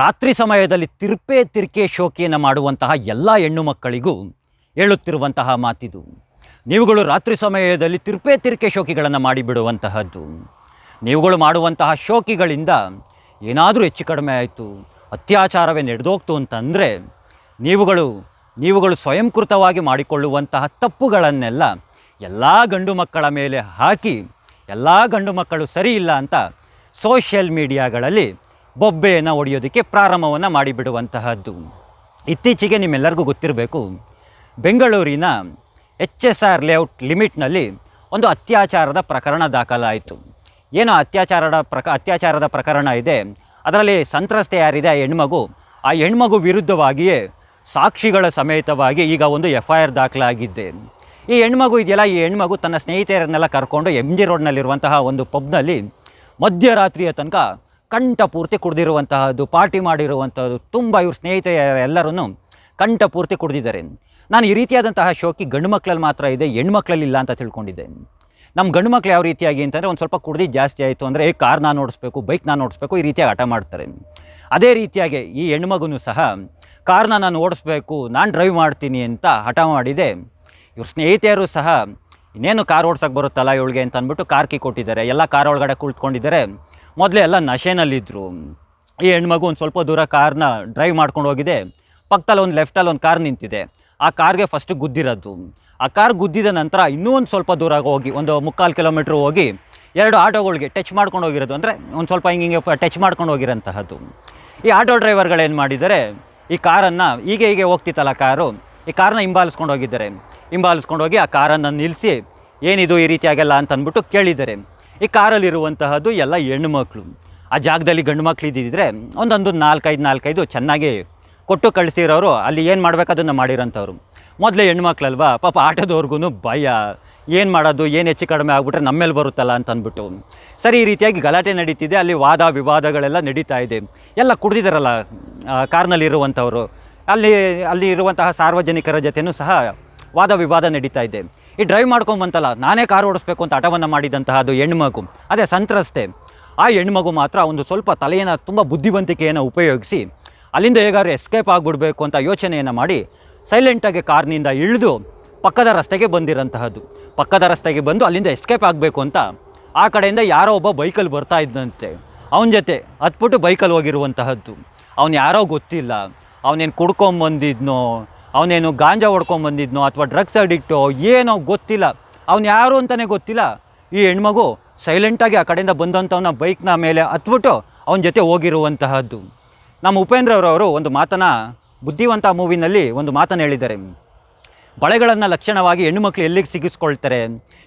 ರಾತ್ರಿ ಸಮಯದಲ್ಲಿ ತಿರ್ಪೆ ತಿರ್ಕೆ ಶೋಕಿಯನ್ನು ಮಾಡುವಂತಹ ಎಲ್ಲ ಹೆಣ್ಣು ಮಕ್ಕಳಿಗೂ ಹೇಳುತ್ತಿರುವಂತಹ ಮಾತಿದು. ನೀವುಗಳು ರಾತ್ರಿ ಸಮಯದಲ್ಲಿ ತಿರ್ಪೆ ತಿರ್ಕೆ ಶೋಕಿಗಳನ್ನು ಮಾಡಿಬಿಡುವಂತಹದ್ದು. ನೀವುಗಳು ಮಾಡುವಂತಹ ಶೋಕಿಗಳಿಂದ ಏನಾದರೂ ಹೆಚ್ಚು ಕಡಿಮೆ ಆಯಿತು, ಅತ್ಯಾಚಾರವೇ ನಡೆದೋಗ್ತು ಅಂತಂದರೆ ನೀವುಗಳು ನೀವುಗಳು ಸ್ವಯಂಕೃತವಾಗಿ ಮಾಡಿಕೊಳ್ಳುವಂತಹ ತಪ್ಪುಗಳನ್ನೆಲ್ಲ ಎಲ್ಲ ಗಂಡು ಮಕ್ಕಳ ಮೇಲೆ ಹಾಕಿ, ಎಲ್ಲ ಗಂಡು ಮಕ್ಕಳು ಸರಿ ಇಲ್ಲ ಅಂತ ಸೋಷಿಯಲ್ ಮೀಡಿಯಾಗಳಲ್ಲಿ ಬೊಬ್ಬೆಯನ್ನು ಹೊಡೆಯೋದಕ್ಕೆ ಪ್ರಾರಂಭವನ್ನು ಮಾಡಿಬಿಡುವಂತಹದ್ದು. ಇತ್ತೀಚೆಗೆ ನಿಮ್ಮೆಲ್ಲರಿಗೂ ಗೊತ್ತಿರಬೇಕು, ಬೆಂಗಳೂರಿನ ಎಚ್ ಎಸ್ ಆರ್ ಲೇಔಟ್ ಲಿಮಿಟ್ನಲ್ಲಿ ಒಂದು ಅತ್ಯಾಚಾರದ ಪ್ರಕರಣ ದಾಖಲಾಯಿತು. ಏನು ಅತ್ಯಾಚಾರದ ಪ್ರಕ, ಅತ್ಯಾಚಾರದ ಪ್ರಕರಣ ಇದೆ? ಅದರಲ್ಲಿ ಸಂತ್ರಸ್ತೆ ಯಾರಿದೆ ಆ ಹೆಣ್ಮಗು? ಆ ಹೆಣ್ಮಗು ವಿರುದ್ಧವಾಗಿಯೇ ಸಾಕ್ಷಿಗಳ ಸಮೇತವಾಗಿ ಈಗ ಒಂದು ಎಫ್ ಐ ಆರ್ ದಾಖಲಾಗಿದ್ದೆ ಈ ಹೆಣ್ಮಗು ಇದೆಯಲ್ಲ? ಈ ಹೆಣ್ಮಗು ತನ್ನ ಸ್ನೇಹಿತರನ್ನೆಲ್ಲ ಕರ್ಕೊಂಡು ಎಂ ಜಿ ರೋಡ್ನಲ್ಲಿರುವಂತಹ ಒಂದು ಪಬ್ನಲ್ಲಿ ಮಧ್ಯರಾತ್ರಿಯ ತನಕ ಕಂಠ ಪೂರ್ತಿ ಕುಡಿದಿರುವಂತಹದ್ದು, ಪಾರ್ಟಿ ಮಾಡಿರುವಂಥದ್ದು ತುಂಬ ಇವ್ರ ಸ್ನೇಹಿತ ಎಲ್ಲರೂ ಕಂಠಪೂರ್ತಿ ಕುಡಿದಿದ್ದಾರೆ. ನಾನು ಈ ರೀತಿಯಾದಂತಹ ಶೋಕಿ ಗಂಡು ಮಕ್ಕಳಲ್ಲಿ ಮಾತ್ರ ಇದೆ, ಹೆಣ್ಮಕ್ಳಲ್ಲಿ ಇಲ್ಲ ಅಂತ ತಿಳ್ಕೊಂಡಿದ್ದೆ. ನಮ್ಮ ಗಂಡು ಮಕ್ಳು ಯಾವ ರೀತಿಯಾಗಿ ಅಂತಂದರೆ ಒಂದು ಸ್ವಲ್ಪ ಕುಡ್ದು ಜಾಸ್ತಿ ಆಯಿತು ಅಂದರೆ, ಏ, ಕಾರ್ ನಾನು ಓಡಿಸ್ಬೇಕು, ಬೈಕ್ ನಾನು ಓಡಿಸ್ಬೇಕು, ಈ ರೀತಿಯಾಗಿ ಆಟ ಮಾಡ್ತಾರೆ. ಅದೇ ರೀತಿಯಾಗಿ ಈ ಹೆಣ್ಮಗೂ ಸಹ ಕಾರ್ನ ನಾನು ಓಡಿಸ್ಬೇಕು, ನಾನು ಡ್ರೈವ್ ಮಾಡ್ತೀನಿ ಅಂತ ಹಠ ಮಾಡಿದೆ. ಇವ್ರ ಸ್ನೇಹಿತೆಯರು ಸಹ, ಇನ್ನೇನು ಕಾರ್ ಓಡ್ಸೋಕೆ ಬರುತ್ತಲ್ಲ ಇವಳಿಗೆ ಅಂತ ಅಂದ್ಬಿಟ್ಟು ಕಾರ್ ಕಿ ಕೊಟ್ಟಿದ್ದಾರೆ. ಎಲ್ಲ ಕಾರ್ ಒಳಗಡೆ ಕುಳಿತುಕೊಂಡಿದ್ದಾರೆ. ಮೊದಲೇ ಎಲ್ಲ ನಶೆನಲ್ಲಿದ್ದರು ಈ ಹೆಣ್ಮಗು ಒಂದು ಸ್ವಲ್ಪ ದೂರ ಕಾರ್ನ ಡ್ರೈವ್ ಮಾಡ್ಕೊಂಡು ಹೋಗಿದೆ. ಪಕ್ಕದಲ್ಲಿ ಒಂದು ಲೆಫ್ಟಲ್ಲಿ ಒಂದು ಕಾರ್ ನಿಂತಿದೆ. ಆ ಕಾರ್ಗೆ ಫಸ್ಟ್ ಗುದ್ದಿರೋದು. ಆ ಕಾರ್ ಗುದ್ದಿದ ನಂತರ ಇನ್ನೂ ಒಂದು ಸ್ವಲ್ಪ ದೂರ ಹೋಗಿ, ಒಂದು ಮುಕ್ಕಾಲು ಕಿಲೋಮೀಟ್ರ್ ಹೋಗಿ ಎರಡು ಆಟೋಗಳಿಗೆ ಟಚ್ ಮಾಡ್ಕೊಂಡು ಹೋಗಿರೋದು. ಅಂದರೆ ಒಂದು ಸ್ವಲ್ಪ ಹಿಂಗೆ ಹಿಂಗೆ ಟಚ್ ಮಾಡ್ಕೊಂಡು ಹೋಗಿರೋಂತಹದ್ದು. ಈ ಆಟೋ ಡ್ರೈವರ್ಗಳೇನು ಮಾಡಿದ್ದಾರೆ? ಈ ಕಾರನ್ನು ಹೀಗೆ ಹೀಗೆ ಹೋಗ್ತಿತ್ತಲ್ಲ ಕಾರು? ಈ ಕಾರನ್ನ ಹಿಂಬಾಲಿಸ್ಕೊಂಡು ಹೋಗಿದ್ದಾರೆ. ಹಿಂಬಾಲಿಸ್ಕೊಂಡು ಹೋಗಿ ಆ ಕಾರನ್ನು ನಿಲ್ಲಿಸಿ ಏನಿದು ಈ ರೀತಿಯಾಗೆಲ್ಲ ಅಂತ ಅಂದ್ಬಿಟ್ಟು ಕೇಳಿದ್ದಾರೆ. ಈ ಕಾರಲ್ಲಿರುವಂತಹದ್ದು ಎಲ್ಲ ಹೆಣ್ಣು ಮಕ್ಕಳು ಆ ಜಾಗದಲ್ಲಿ ಗಂಡು ಮಕ್ಳು ಇದ್ದಿದ್ರೆ ಒಂದೊಂದು ನಾಲ್ಕೈದು ನಾಲ್ಕೈದು ಚೆನ್ನಾಗಿ ಕೊಟ್ಟು ಕಳಿಸಿರೋರು ಅಲ್ಲಿ ಏನು ಮಾಡ್ಬೇಕು ಅದನ್ನು ಮಾಡಿರೋಂಥವ್ರು. ಮೊದಲೇ ಹೆಣ್ಮಕ್ಳಲ್ವಾ ಪಾಪ ಆಟೋದವ್ರಿಗೂ ಭಯ. ಏನು ಮಾಡೋದು, ಏನು ಹೆಚ್ಚು ಕಡಿಮೆ ಆಗ್ಬಿಟ್ರೆ ನಮ್ಮ ಮೇಲೆ ಬರುತ್ತಲ್ಲ ಅಂತ ಅಂದ್ಬಿಟ್ಟು. ಸರಿ, ಈ ರೀತಿಯಾಗಿ ಗಲಾಟೆ ನಡೀತಿದೆ, ಅಲ್ಲಿ ವಾದ ವಿವಾದಗಳೆಲ್ಲ ನಡೀತಾ ಇದೆ. ಎಲ್ಲ ಕುಡಿದಿದ್ದಾರಲ್ಲ ಕಾರ್ನಲ್ಲಿರುವಂಥವ್ರು. ಅಲ್ಲಿ ಅಲ್ಲಿ ಇರುವಂತಹ ಸಾರ್ವಜನಿಕರ ಜೊತೆಯೂ ಸಹ ವಾದ ವಿವಾದ ನಡೀತಾ ಇದೆ. ಈ ಡ್ರೈವ್ ಮಾಡ್ಕೊಂಬಂತಲ್ಲ ನಾನೇ ಕಾರ್ ಓಡಿಸ್ಬೇಕು ಅಂತ ಹಠವನ್ನು ಮಾಡಿದಂತಹ ಅದು ಹೆಣ್ಮಗು. ಅದೇ ಸಂತ್ರಸ್ತೆ. ಆ ಹೆಣ್ಮಗು ಮಾತ್ರ ಒಂದು ಸ್ವಲ್ಪ ತಲೆಯನ್ನು ತುಂಬ ಬುದ್ಧಿವಂತಿಕೆಯನ್ನು ಉಪಯೋಗಿಸಿ ಅಲ್ಲಿಂದ ಹೇಗಾದ್ರು ಎಸ್ಕೇಪ್ ಆಗಿಬಿಡಬೇಕು ಅಂತ ಯೋಚನೆಯನ್ನು ಮಾಡಿ ಸೈಲೆಂಟಾಗಿ ಕಾರ್ನಿಂದ ಇಳಿದು ಪಕ್ಕದ ರಸ್ತೆಗೆ ಬಂದಿರೋಂತಹದ್ದು. ಪಕ್ಕದ ರಸ್ತೆಗೆ ಬಂದು ಅಲ್ಲಿಂದ ಎಸ್ಕೇಪ್ ಆಗಬೇಕು ಅಂತ ಆ ಕಡೆಯಿಂದ ಯಾರೋ ಒಬ್ಬ ಬೈಕಲ್ಲಿ ಬರ್ತಾ ಇದ್ದಂತೆ. ಅವನ ಜೊತೆ ಹತ್ಬಿಟ್ಟು ಬೈಕಲ್ಲಿ ಹೋಗಿರುವಂತಹದ್ದು. ಅವನು ಯಾರೋ ಗೊತ್ತಿಲ್ಲ. ಅವನೇನು ಕುಡ್ಕೊಂಬಂದಿದ್ನೋ ಅವನೇನು ಗಾಂಜಾ ಹೊಡ್ಕೊಂಬಂದಿದ್ನೋ ಅಥವಾ ಡ್ರಗ್ಸ್ ಅಡಿಕ್ಟೋ ಏನೋ ಗೊತ್ತಿಲ್ಲ. ಅವ್ನು ಯಾರು ಅಂತಲೇ ಗೊತ್ತಿಲ್ಲ. ಈ ಹೆಣ್ಮಗು ಸೈಲೆಂಟಾಗಿ ಆ ಕಡೆಯಿಂದ ಬಂದಂಥವನ್ನ ಬೈಕ್ನ ಮೇಲೆ ಹತ್ಬಿಟ್ಟು ಅವನ ಜೊತೆ ಹೋಗಿರುವಂತಹದ್ದು. ನಮ್ಮ ಉಪೇಂದ್ರ ಅವರವರು ಒಂದು ಮಾತನ್ನ ಬುದ್ಧಿವಂತ ಮೂವಿನಲ್ಲಿ ಒಂದು ಮಾತನ್ನು ಹೇಳಿದ್ದಾರೆ. ಬಳೆಗಳನ್ನು ಲಕ್ಷಣವಾಗಿ ಹೆಣ್ಣುಮಕ್ಳು ಎಲ್ಲಿಗೆ ಸಿಕ್ಕಿಸ್ಕೊಳ್ತಾರೆ?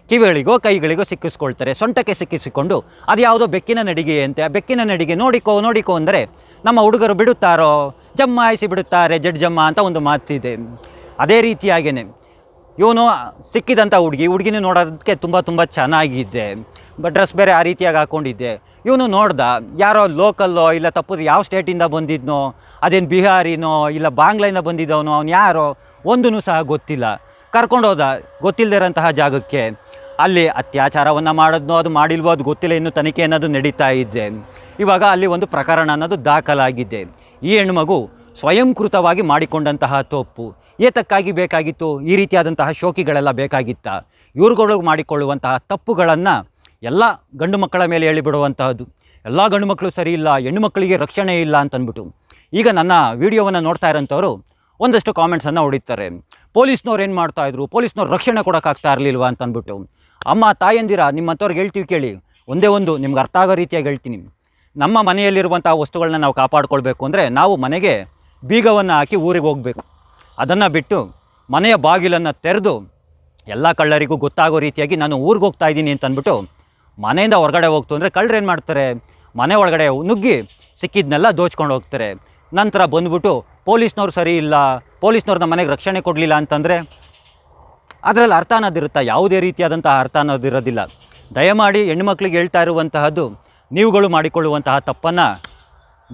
ಕಿವಿಗಳಿಗೋ ಕೈಗಳಿಗೋ ಸಿಕ್ಕಿಸ್ಕೊಳ್ತಾರೆ. ಸೊಂಟಕ್ಕೆ ಸಿಕ್ಕಿಸಿಕೊಂಡು ಅದು ಯಾವುದೋ ಬೆಕ್ಕಿನ ನಡಿಗೆ ಅಂತೆ ಆ ಬೆಕ್ಕಿನ ನಡಿಗೆ ನೋಡಿಕೋ ನೋಡಿಕೋ ಅಂದರೆ ನಮ್ಮ ಹುಡುಗರು ಬಿಡುತ್ತಾರೋ? ಜಮ್ಮಾಯಿಸಿ ಬಿಡುತ್ತಾರೆ ಜಡ್ ಜಮ್ಮ ಅಂತ ಒಂದು ಮಾತಿದೆ. ಅದೇ ರೀತಿಯಾಗೇನೆ. ಇವನು ಸಿಕ್ಕಿದಂಥ ಹುಡುಗಿ, ಹುಡುಗಿನೂ ನೋಡೋದಕ್ಕೆ ತುಂಬ ತುಂಬ ಚೆನ್ನಾಗಿದೆ. ಬಟ್ ಡ್ರೆಸ್ ಬೇರೆ ಆ ರೀತಿಯಾಗಿ ಹಾಕ್ಕೊಂಡಿದ್ದೆ ಇವನು ನೋಡ್ದ, ಯಾರೋ ಲೋಕಲ್ಲೋ ಇಲ್ಲ ತಪ್ಪದು ಯಾವ ಸ್ಟೇಟಿಂದ ಬಂದಿದ್ನೋ, ಅದೇನು ಬಿಹಾರಿನೋ ಇಲ್ಲ ಬಾಂಗ್ಲಾಯಿಂದ ಬಂದಿದ್ದವನೋ, ಅವ್ನು ಯಾರೋ ಒಂದೂ ಸಹ ಗೊತ್ತಿಲ್ಲ. ಕರ್ಕೊಂಡೋದ ಗೊತ್ತಿಲ್ಲದಿರೋಂತಹ ಜಾಗಕ್ಕೆ. ಅಲ್ಲಿ ಅತ್ಯಾಚಾರವನ್ನು ಮಾಡಿದ್ನೋ, ಅದು ಮಾಡಿಲ್ವೋ ಅದು ಗೊತ್ತಿಲ್ಲ, ಇನ್ನು ತನಿಖೆ ಅನ್ನೋದು ನಡೀತಾ ಇದೆ. ಇವಾಗ ಅಲ್ಲಿ ಒಂದು ಪ್ರಕರಣ ಅನ್ನೋದು ದಾಖಲಾಗಿದೆ. ಈ ಹೆಣ್ಮಗು ಸ್ವಯಂಕೃತವಾಗಿ ಮಾಡಿಕೊಂಡಂತಹ ತೋಪು. ಏತಕ್ಕಾಗಿ ಬೇಕಾಗಿತ್ತು? ಈ ರೀತಿಯಾದಂತಹ ಶೋಕಿಗಳೆಲ್ಲ ಬೇಕಾಗಿತ್ತ? ಇವ್ರಿಗೊಳಗೆ ಮಾಡಿಕೊಳ್ಳುವಂತಹ ತಪ್ಪುಗಳನ್ನು ಎಲ್ಲ ಗಂಡು ಮಕ್ಕಳ ಮೇಲೆ ಹೇಳಿಬಿಡುವಂತಹದ್ದು ಎಲ್ಲ ಗಂಡು ಮಕ್ಕಳು ಸರಿ ಇಲ್ಲ, ಹೆಣ್ಣು ಮಕ್ಕಳಿಗೆ ರಕ್ಷಣೆ ಇಲ್ಲ ಅಂತಂದ್ಬಿಟ್ಟು ಈಗ ನನ್ನ ವಿಡಿಯೋವನ್ನು ನೋಡ್ತಾ ಇರೋಂಥವ್ರು ಒಂದಷ್ಟು ಕಾಮೆಂಟ್ಸನ್ನು ಹೊಡಿತಾರೆ. ಪೊಲೀಸ್ನವ್ರು ಏನು ಮಾಡ್ತಾಯಿದ್ರು ಪೊಲೀಸ್ನವ್ರು ರಕ್ಷಣೆ ಕೊಡೋಕ್ಕಾಗ್ತಾ ಇರಲಿಲ್ವ ಅಂತಂದ್ಬಿಟ್ಟು ಅಮ್ಮ, ತಾಯಂದಿರ, ನಿಮ್ಮಂಥವ್ರಿಗೆ ಹೇಳ್ತೀವಿ ಕೇಳಿ. ಒಂದೇ ಒಂದು, ನಿಮ್ಗೆ ಅರ್ಥ ಆಗೋ ರೀತಿಯಾಗಿ ಹೇಳ್ತೀನಿ. ನಮ್ಮ ಮನೆಯಲ್ಲಿರುವಂಥ ವಸ್ತುಗಳನ್ನ ನಾವು ಕಾಪಾಡಿಕೊಳ್ಬೇಕು ಅಂದರೆ ನಾವು ಮನೆಗೆ ಬೀಗವನ್ನು ಹಾಕಿ ಊರಿಗೆ ಹೋಗಬೇಕು. ಅದನ್ನು ಬಿಟ್ಟು ಮನೆಯ ಬಾಗಿಲನ್ನು ತೆರೆದು ಎಲ್ಲ ಕಳ್ಳರಿಗೂ ಗೊತ್ತಾಗೋ ರೀತಿಯಾಗಿ ನಾನು ಊರಿಗೆ ಹೋಗ್ತಾ ಇದ್ದೀನಿ ಅಂತ ಅಂದ್ಬಿಟ್ಟು ಮನೆಯಿಂದ ಹೊರಗಡೆ ಹೋಗ್ತು ಅಂದರೆ ಕಳ್ಳರು ಏನು ಮಾಡ್ತಾರೆ? ಮನೆ ಒಳಗಡೆ ನುಗ್ಗಿ ಸಿಕ್ಕಿದ್ನೆಲ್ಲ ದೋಚ್ಕೊಂಡು ಹೋಗ್ತಾರೆ. ನಂತರ ಬಂದ್ಬಿಟ್ಟು ಪೊಲೀಸ್ನವ್ರು ಸರಿ ಇಲ್ಲ, ಪೊಲೀಸ್ನವ್ರನ್ನ ಮನೆಗೆ ರಕ್ಷಣೆ ಕೊಡಲಿಲ್ಲ ಅಂತಂದರೆ ಅದರಲ್ಲಿ ಅರ್ಥ ಅನ್ನೋದಿರುತ್ತಾ? ಯಾವುದೇ ರೀತಿಯಾದಂತಹ ಅರ್ಥ ಅನ್ನೋದಿರೋದಿಲ್ಲ. ದಯಮಾಡಿ ಹೆಣ್ಮಕ್ಳಿಗೆ ಹೇಳ್ತಾ ಇರುವಂತಹದ್ದು ನೀವುಗಳು ಮಾಡಿಕೊಳ್ಳುವಂತಹ ತಪ್ಪನ್ನು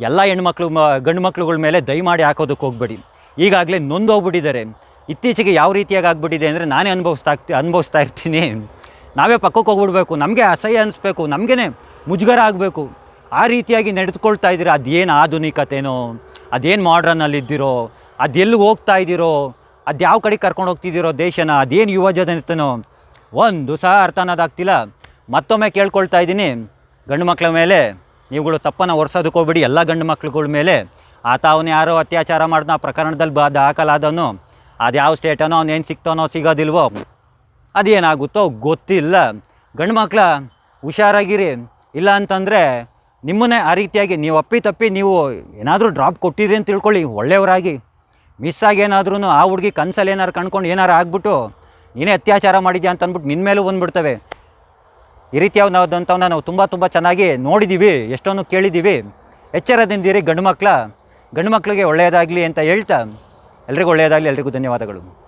ಎಲ್ಲ ಹೆಣ್ಮಕ್ಳು ಮ, ಗಂಡು ಮಕ್ಳುಗಳ ಮೇಲೆ ದಯಮಾಡಿ ಹಾಕೋದಕ್ಕೆ ಹೋಗ್ಬೇಡಿ. ಈಗಾಗಲೇ ನೊಂದೋಗ್ಬಿಟ್ಟಿದ್ದಾರೆ. ಇತ್ತೀಚೆಗೆ ಯಾವ ರೀತಿಯಾಗಿ ಆಗ್ಬಿಟ್ಟಿದೆ ಅಂದರೆ ನಾನೇ ಅನುಭವಿಸ್ತಾ ಅನುಭವಿಸ್ತಾ ಇರ್ತೀನಿ. ನಾವೇ ಪಕ್ಕಕ್ಕೆ ಹೋಗ್ಬಿಡ್ಬೇಕು. ನಮಗೆ ಅಸಹ್ಯ ಅನಿಸ್ಬೇಕು. ನಮಗೇ ಮುಜುಗರ ಆಗಬೇಕು. ಆ ರೀತಿಯಾಗಿ ನಡೆದುಕೊಳ್ತಾ ಇದ್ದೀರ? ಅದೇನು ಆಧುನಿಕತೆನೋ? ಅದೇನು ಮಾಡ್ರನ್ನಲ್ಲಿದ್ದೀರೋ? ಅದೆಲ್ಲಿ ಹೋಗ್ತಾ ಇದ್ದೀರೋ? ಅದು ಯಾವ ಕಡೆ ಕರ್ಕೊಂಡು ಹೋಗ್ತಿದ್ದೀರೋ ದೇಶನ? ಅದೇನು ಯುವ ಜನತೆನೋ? ಒಂದು ಸಹ ಅರ್ಥ ಅನ್ನೋದಾಗ್ತಿಲ್ಲ ಮತ್ತೊಮ್ಮೆ ಕೇಳ್ಕೊಳ್ತಾ ಇದ್ದೀನಿ. ಗಂಡು ಮಕ್ಕಳ ಮೇಲೆ ನೀವುಗಳು ತಪ್ಪನ್ನು ಒರೆಸೋದಕ್ಕೆ ಹೋಗ್ಬಿಡಿ. ಎಲ್ಲ ಗಂಡು ಮಕ್ಳುಗಳ ಮೇಲೆ ಆತ, ಅವನು ಯಾರೋ ಅತ್ಯಾಚಾರ ಮಾಡಿದ ಆ ಪ್ರಕರಣದಲ್ಲಿ ಬ ದಾಖಲಾದವನು ಅದು ಯಾವ ಸ್ಟೇಟನೋ ಅವನೇನು ಸಿಗ್ತಾನೋ ಸಿಗೋದಿಲ್ವೋ, ಅದೇನಾಗುತ್ತೋ ಗೊತ್ತಿಲ್ಲ. ಗಂಡು ಮಕ್ಕಳ ಹುಷಾರಾಗಿರಿ. ಇಲ್ಲ ಅಂತಂದರೆ ನಿಮ್ಮನ್ನೇ ಆ ರೀತಿಯಾಗಿ ನೀವು ಅಪ್ಪಿ ತಪ್ಪಿ ನೀವು ಏನಾದರೂ ಡ್ರಾಪ್ ಕೊಟ್ಟಿರಿ ಅಂತ ತಿಳ್ಕೊಳ್ಳಿ. ಒಳ್ಳೆಯವರಾಗಿ. ಮಿಸ್ ಆಗಿ ಏನಾದ್ರೂ ಆ ಹುಡುಗಿ ಕನ್ಸಲ್ಲಿ ಏನಾರು ಕಣ್ಕೊಂಡು ಏನಾರು ಆಗ್ಬಿಟ್ಟು, ನೀನೇ ಅತ್ಯಾಚಾರ ಮಾಡಿದ್ಯಾ ಅಂತ ಅಂದ್ಬಿಟ್ಟು ನಿನ್ನ ಮೇಲೂ ಬಂದ್ಬಿಡ್ತವೆ. ಈ ರೀತಿಯಾದಂಥವನ್ನ ನಾವು ತುಂಬ ತುಂಬ ಚೆನ್ನಾಗಿ ನೋಡಿದ್ದೀವಿ ಎಷ್ಟೊಂದು ಕೇಳಿದ್ದೀವಿ ಎಚ್ಚರದಿಂದಿರಿ ಗಂಡು ಮಕ್ಕಳ. ಗಂಡು ಮಕ್ಕಳಿಗೆ ಒಳ್ಳೆಯದಾಗಲಿ ಅಂತ ಹೇಳ್ತಾ, ಎಲ್ರಿಗೂ ಒಳ್ಳೆಯದಾಗಲಿ, ಎಲ್ರಿಗೂ ಧನ್ಯವಾದಗಳು.